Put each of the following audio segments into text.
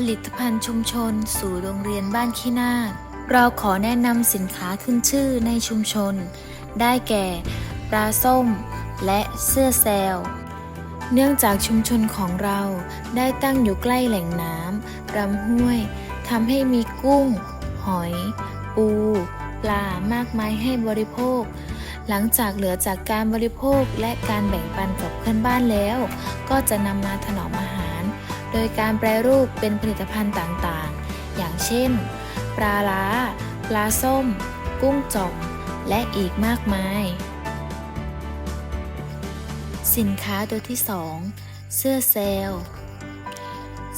ผลิตภัณฑ์ชุมชน สู่โรงเรียนบ้านขี้นาคเราขอแนะนำสินค้าขึ้นชื่อในชุมชน ได้แก่ ปลาส้ม และเสื้อแซล เนื่องจากชุมชนของเราได้ตั้งอยู่ใกล้แหล่งน้ำลำห้วยทำให้มีกุ้ง หอย ปู ปลามากมายให้บริโภค หลังจากเหลือจากการบริโภคและการแบ่งปันกับเพื่อนบ้านแล้ว ก็จะนำมาถนอมอาหาร โดยการแปรรูปเป็นผลิตภัณฑ์ต่างๆ อย่างเช่น ปลาล้า ปลาส้ม กุ้งจ่อม และอีกมากมาย สินค้าตัวที่ 2 เสื้อเซล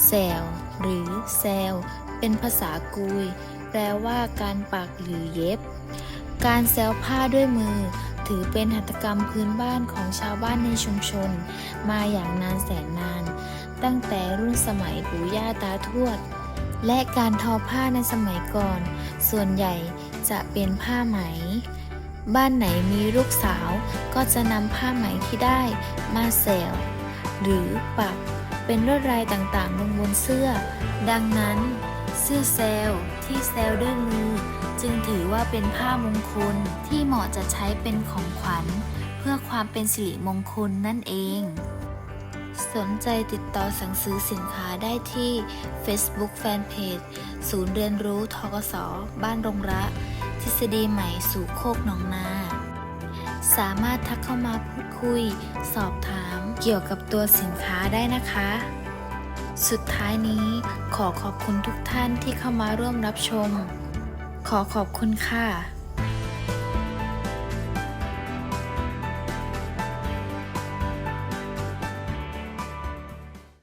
เซลหรือเซลเป็นภาษากุย แปลว่าการปักหรือเย็บ การเซลผ้าด้วยมือ ถือเป็นหัตถกรรมพื้นบ้านของชาวบ้านในชุมชน มาอย่างนานแสนนาน ตั้งแต่รุ่นสมัยปู่ย่าตาทวด และการทอผ้าในสมัยก่อน ส่วนใหญ่จะเป็นผ้าไหม บ้านไหนมีลูกสาวก็จะนำผ้าไหมที่ได้มาแซวหรือปักเป็นลวดลายต่างๆ ลงบนเสื้อ ดังนั้นเสื้อแซลที่แซลด้วยมือ จึงถือว่าเป็นผ้ามงคลที่ มาะจะใช้เป็นของขวัญ เพื่อความเป็นสิริมงคลนั่นเอง สนใจติดต่อสั่งซื้อสินค้าได้ที่ Facebook Fanpage ศูนย์เรียนรู้ทกศบ้านรงระ ทฤษฎีใหม่สู่โคกหนองนา สามารถทักเข้ามาพูดคุย สอบถามเกี่ยวกับตัวสินค้าได้นะคะสุดท้ายนี้ขอขอบคุณทุกท่านที่เข้ามาร่วมรับชม ขอขอบคุณค่ะ